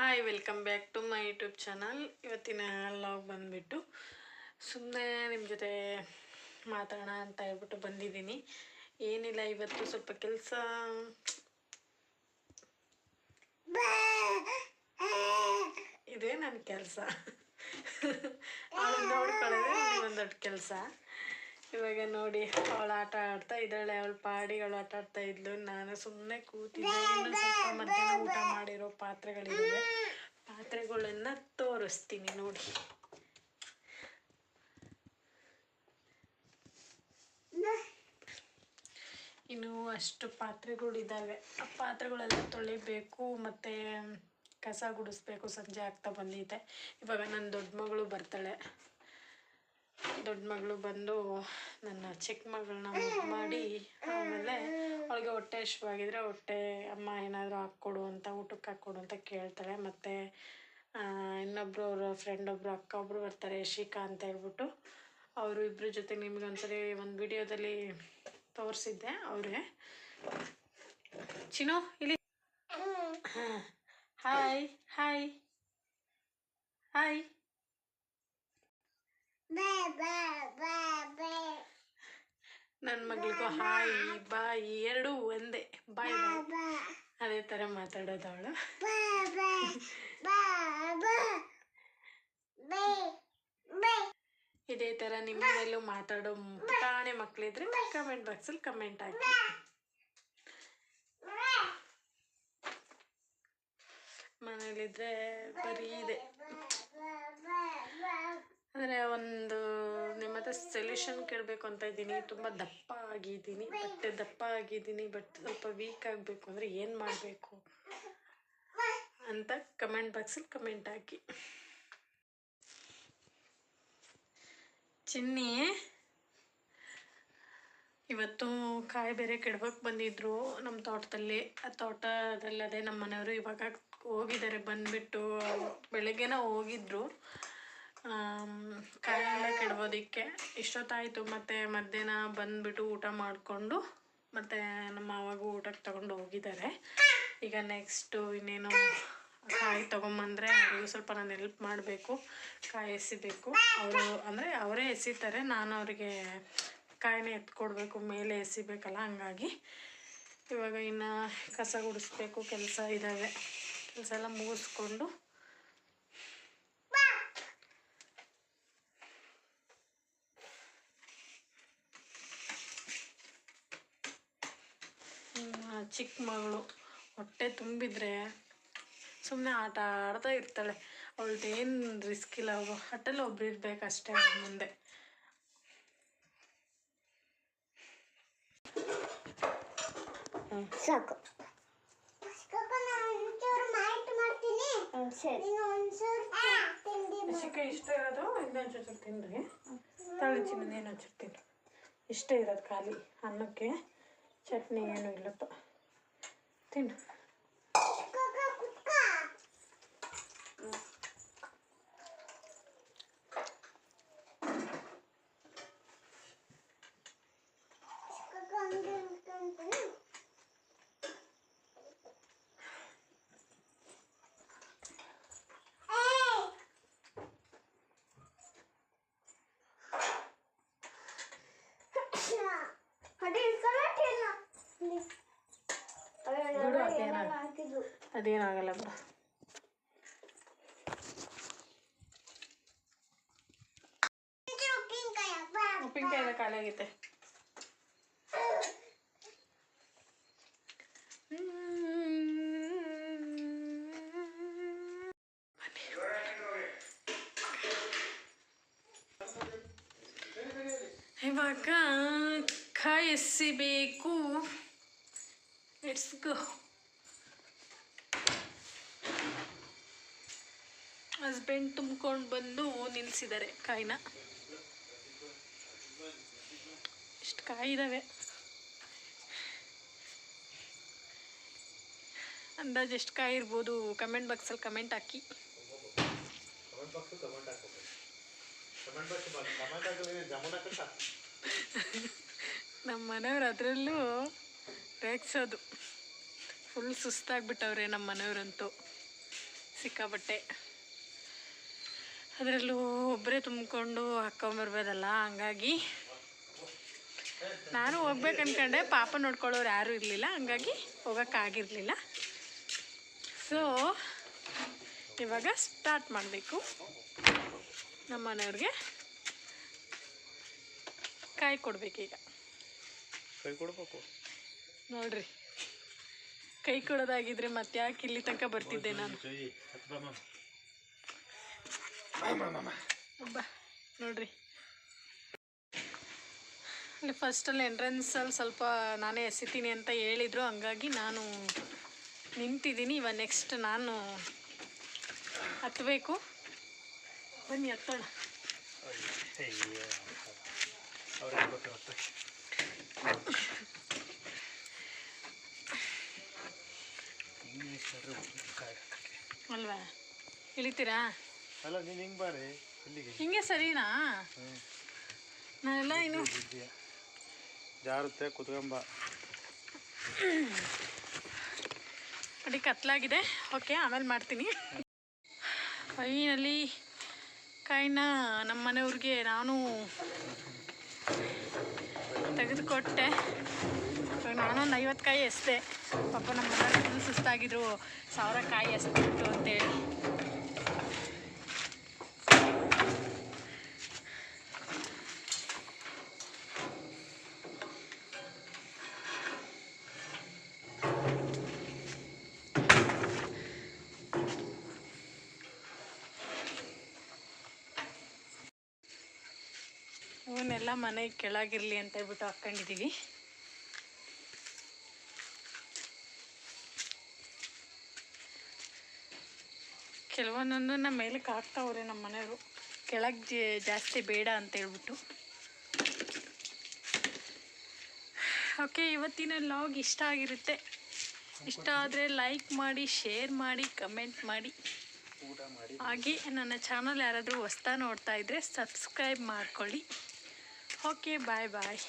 Hi welcome back to my YouTube channel ಇವತ್ತಿನ log ಬಂದುಬಿಟ್ಟು ಸುಮ್ಮನೆ ನಿಮ್ಮ ಜೊತೆ ಮಾತಾಡೋಣ ಅಂತ ಹೇಳ್ಬಿಟ್ಟು ಬಂದಿದ್ದೀನಿ. ಏನಿಲ್ಲ, ಇವತ್ತು ಸ್ವಲ್ಪ ಕೆಲಸ. ಇದೇ ನನ್ನ ಕೆಲಸ. ನೋಡ್ಕೊಳ್ಳೋದೇ ಒಂದು ದೊಡ್ಡ ಕೆಲಸ. ಇವಾಗ ನೋಡಿ, ಅವಳು ಆಟ ಆಡ್ತಾ ಇದ್ದಾಳೆ, ಅವಳು ಪಾಡಿಗಳು ಆಟ ಆಡ್ತಾ ಇದ್ಲು. ನಾನು ಸುಮ್ಮನೆ ಕೂತಿದ್ದೆ. ಸ್ವಲ್ಪ ಮಧ್ಯಾಹ್ನ ಊಟ ಮಾಡಿರೋ ಪಾತ್ರೆಗಳಿದ್ದಾವೆ ಪಾತ್ರೆಗಳನ್ನ ತೋರಿಸ್ತೀನಿ ನೋಡಿ. ಇನ್ನು ಅಷ್ಟು ಪಾತ್ರೆಗಳಿದ್ದಾವೆ ಆ ಪಾತ್ರೆಗಳೆಲ್ಲ ತೊಳಿಬೇಕು, ಮತ್ತು ಕಸ ಗುಡಿಸ್ಬೇಕು. ಸಂಜೆ ಆಗ್ತಾ ಬಂದೈತೆ ಇವಾಗ ನನ್ನ ದೊಡ್ಡ ಮಗಳು ಬರ್ತಾಳೆ. ದೊಡ್ಡ ಮಗಳು ಬಂದು ನನ್ನ ಚಿಕ್ಕ ಮಗಳನ್ನ ಮಾಡಿ ಆಮೇಲೆ ಅವಳಿಗೆ ಹೊಟ್ಟೆ ಹಶ್ವಾಗಿದ್ರೆ ಹೊಟ್ಟೆ ಅಮ್ಮ ಏನಾದರೂ ಹಾಕ್ಕೊಡು ಅಂತ ಊಟಕ್ಕೆ ಹಾಕ್ಕೊಡು ಅಂತ ಕೇಳ್ತಾಳೆ. ಮತ್ತು ಇನ್ನೊಬ್ಬರು ಅವರ ಫ್ರೆಂಡ್ ಒಬ್ಬರು ಅಕ್ಕ ಒಬ್ಬರು ಬರ್ತಾರೆ ಶಿಖಾ ಅಂತ ಹೇಳ್ಬಿಟ್ಟು ಅವರು ಇಬ್ಬರ ಜೊತೆ ನಿಮ್ಗೆ ಒಂದ್ಸರಿ ಒಂದು ವಿಡಿಯೋದಲ್ಲಿ ತೋರಿಸಿದ್ದೆ ಅವರೇ. ಚಿನೋ ಇಲ್ಲಿ. Hi hi hi. ನನ್ನ ಮಗಳಿಗೂ ಹಾಯ್ ಬಾಯ್ ಎರಡೂ ಒಂದೇ. ಬಾಯ್ ಅದೇ ಥರ ಮಾತಾಡೋದು ಅವಳು. ಇದೇ ಥರ ನಿಮ್ಮ ಮನೇಲೂ ಮಾತಾಡೋ ಪುಟಾಣಿ ಮಕ್ಕಳಿದ್ರೆ ಕಮೆಂಟ್ ಬಾಕ್ಸಲ್ಲಿ ಕಮೆಂಟ್ ಹಾಕಿ. ಮನೇಲಿದ್ರೆ ಬರೀ ಇದೆ. ಅಂದರೆ ಒಂದು ನಿಮ್ಮ ಹತ್ರ ಸೊಲ್ಯೂಷನ್ ಕೇಳಬೇಕು ಅಂತ ಇದ್ದೀನಿ. ತುಂಬ ದಪ್ಪ ಆಗಿದ್ದೀನಿ. ಬಟ್ ದಪ್ಪ ಆಗಿದ್ದೀನಿ. ಬಟ್ ಸ್ವಲ್ಪ ವೀಕ್ ಆಗಬೇಕು ಅಂದರೆ ಏನು ಮಾಡಬೇಕು ಅಂತ ಕಮೆಂಟ್ ಬಾಕ್ಸಲ್ಲಿ ಕಮೆಂಟ್ ಹಾಕಿ. ಚಿನ್ನಿ, ಇವತ್ತು ಕಾಯಿ ಬೇರೆ ಕೆಡ್ಬೇಕು ಬಂದಿದ್ರು ನಮ್ಮ ತೋಟದಲ್ಲಿ. ಆ ತೋಟದಲ್ಲದೆ ನಮ್ಮ ಮನೆಯವರು ಇವಾಗ ಹೋಗಿದ್ದಾರೆ ಬಂದುಬಿಟ್ಟು, ಬೆಳಗ್ಗೆನ ಹೋಗಿದ್ರು. ಕಾಯೆಲ್ಲ ಕೆಡ್ಬೋದಕ್ಕೆ ಇಷ್ಟೊತ್ತಾಯಿತು ಮತ್ತು ಮಧ್ಯಾಹ್ನ ಬಂದುಬಿಟ್ಟು ಊಟ ಮಾಡಿಕೊಂಡು ಮತ್ತು ನಮ್ಮ ಮಾವಾಗೂ ಊಟಕ್ಕೆ ತಗೊಂಡು ಹೋಗಿದ್ದಾರೆ. ಈಗ ನೆಕ್ಸ್ಟು ಇನ್ನೇನು ಕಾಯಿ ತೊಗೊಂಬಂದರೆ ಅವ್ರಿಗೂ ಸ್ವಲ್ಪ ನಾನು ಹೆಲ್ಪ್ ಮಾಡಬೇಕು, ಕಾಯಿ ಎಸಿಬೇಕು. ಅವರು ಅಂದರೆ ಅವರೇ ಎಸಿತಾರೆ, ನಾನು ಅವರಿಗೆ ಕಾಯಿನ ಎತ್ಕೊಡ್ಬೇಕು, ಮೇಲೆ ಎಸಿಬೇಕಲ್ಲ ಹಂಗಾಗಿ. ಇವಾಗ ಇನ್ನು ಕಸ ಗುಡಿಸ್ಬೇಕು, ಕೆಲಸ ಇದ್ದಾವೆ ಕೆಲಸ ಎಲ್ಲ ಮುಗಿಸ್ಕೊಂಡು ಚಿಕ್ಕ ಮಗಳು ಹೊಟ್ಟೆ ತುಂಬಿದ್ರೆ ಸುಮ್ಮನೆ ಆಟ ಆಡ್ತಾ ಇರ್ತಾಳೆ. ಅವಳದೇನು ಏನು ರಿಸ್ಕ್ ಇಲ್ಲ ಅವಳು ಹಟ್ಟಲ್ಲಿ ಒಬ್ರು ಇರ್ಬೇಕಷ್ಟೇ ಮುಂದೆ. ಸಾಕು. ಇಷ್ಟ ಇರೋದು ಇನ್ನೊಂದು ಚೂರು ತಿನ್ರಿ. ತಳಿ ಚಿನ್ನ ಏನೋ ಚೂರು ತಿನ್ರಿ. ಇಷ್ಟ ಇರೋದು ಖಾಲಿ. ಅನ್ನಕ್ಕೆ ಚಟ್ನಿ ಏನು ಇಲ್ಲಪ್ಪ. Tiene. ಬಿಡು ಅದೇನಾಗ ಅದೇನಾಗಲ್ಲ ಬಿಡು. ಉಪ್ಪಿನಕಾಯಿ ಎಲ್ಲ ಖಾಲಿ ಆಗೈತೆ. ಇವಾಗ ಕಾಯಿ ಎಸಿಬೇಕು go. ಹಸ್ಬೆಂಡ್ ತುಂಬ್ಕೊಂಡು ಬಂದು ನಿಲ್ಲಿಸಿದ್ದಾರೆ ಕಾಯಿನ. ಇಷ್ಟು ಕಾಯಿ ಇದ್ದಾವೆ ಅಂದಾಜು ಎಷ್ಟು ಕಾಯಿ ಇರ್ಬೋದು ಕಮೆಂಟ್ ಬಾಕ್ಸಲ್ಲಿ ಕಮೆಂಟ್ ಹಾಕಿ. ನಮ್ಮ ಮನೆಯವ್ರು ಅದರಲ್ಲೂ ರೇಗ್ಸೋದು ಫುಲ್ ಸುಸ್ತಾಗ್ಬಿಟ್ಟವ್ರೆ ನಮ್ಮ ಮನೆಯವ್ರಂತೂ. ಸಿಕ್ಕಾಬಟ್ಟೆ ಅದರಲ್ಲೂ ಒಬ್ಬರೇ ತುಂಬಿಕೊಂಡು ಹಾಕ್ಕೊಂಬರ್ಬೋದಲ್ಲ ಹಂಗಾಗಿ. ನಾನು ಹೋಗ್ಬೇಕು ಅಂದ್ಕೊಂಡೆ ಪಾಪ ನೋಡ್ಕೊಳ್ಳೋರು ಯಾರೂ ಇರಲಿಲ್ಲ ಹಂಗಾಗಿ ಹೋಗೋಕ್ಕಾಗಿರಲಿಲ್ಲ ಸೊ ಇವಾಗ ಸ್ಟಾರ್ಟ್ ಮಾಡಬೇಕು. ನಮ್ಮ ಮನೆಯವ್ರಿಗೆ ಕಾಯಿ ಕೊಡಬೇಕೀಗ. ಕೈ ಕೊಡಬೇಕು. ನೋಡ್ರಿ. ಕೈ ಕೊಡೋದಾಗಿದ್ರೆ ಮತ್ತೆ ಯಾಕೆ ಇಲ್ಲಿ ತನಕ ಬರ್ತಿದ್ದೆ ನಾನು? ನೋಡ್ರಿ. ಅಲ್ಲಿ ಫಸ್ಟಲ್ಲಿ ಎಂಟ್ರೆನ್ಸಲ್ಲಿ ಸ್ವಲ್ಪ ನಾನೇ ಎಸಿತೀನಿ ಅಂತ ಹೇಳಿದರು. ಹಂಗಾಗಿ ನಾನು ನಿಂತಿದ್ದೀನಿ. ಇವಾಗ ನೆಕ್ಸ್ಟ್ ನಾನು ಹತ್ತಬೇಕು ಬನ್ನಿ, ಹತ್ತೋಣ. ಅಲ್ವಾ? ಇಳಿತೀರಾ? ಅಲ್ಲ ನೀನು ಹಿಂಗೆ ಬಾರೆ ಇಲ್ಲಿಗೆ ಹಿಂಗೆ ಸರಿನಾ? ನಾನೆಲ್ಲ ಇನ್ನು ಜಾರುತ್ತೆ ಕುತ್ಕೊಂಬ. ಅಡಿ ಕತ್ಲಾಗಿದೆ. ಓಕೆ ಆಮೇಲೆ ಮಾಡ್ತೀನಿ. ಫೈನಲ್ಲಿ ಕಾಯಿನ ನಮ್ಮ ಮನೆಯವ್ರಿಗೆ ನಾನು ತೆಗೆದುಕೊಟ್ಟೆ. ನಾನೊಂದು ಐವತ್ತು ಕಾಯಿ ಎಸ್ದೆ ಪಾಪ ನಮ್ಮ ಮನೆಯಲ್ಲಿ ಸುಸ್ತಾಗಿದ್ರು. ಸಾವಿರ ಕಾಯಿ ಎಸ್ಬಿಟ್ಟು ಅಂತೇಳಿ. ಇವನ್ನೆಲ್ಲ ಮನೆ ಕೆಳಗಿರಲಿ ಅಂತ ಹೇಳ್ಬಿಟ್ಟು ಹಾಕ್ಕೊಂಡಿದ್ದೀವಿ ಕೆಲವೊಂದೊಂದು ನಮ್ಮ ಮೇಲಕ್ಕೆ ಹಾಕ್ತಾವ್ರೆ ನಮ್ಮ ಮನೆಯವರು. ಕೆಳಗೆ ಜಾಸ್ತಿ ಬೇಡ ಅಂತ ಹೇಳ್ಬಿಟ್ಟು. ಓಕೆ, ಇವತ್ತಿನ ಲಾಗ್ ಇಷ್ಟ ಆಗಿರುತ್ತೆ. ಇಷ್ಟ ಆದರೆ ಲೈಕ್ ಮಾಡಿ, ಶೇರ್ ಮಾಡಿ, ಕಮೆಂಟ್ ಮಾಡಿ. ಹಾಗೆ ನನ್ನ ಚಾನಲ್ ಯಾರಾದರೂ ಹೊಸ್ತಾ ನೋಡ್ತಾ ಇದ್ದರೆ ಸಬ್ಸ್ಕ್ರೈಬ್ ಮಾಡ್ಕೊಳ್ಳಿ. Okay, bye bye.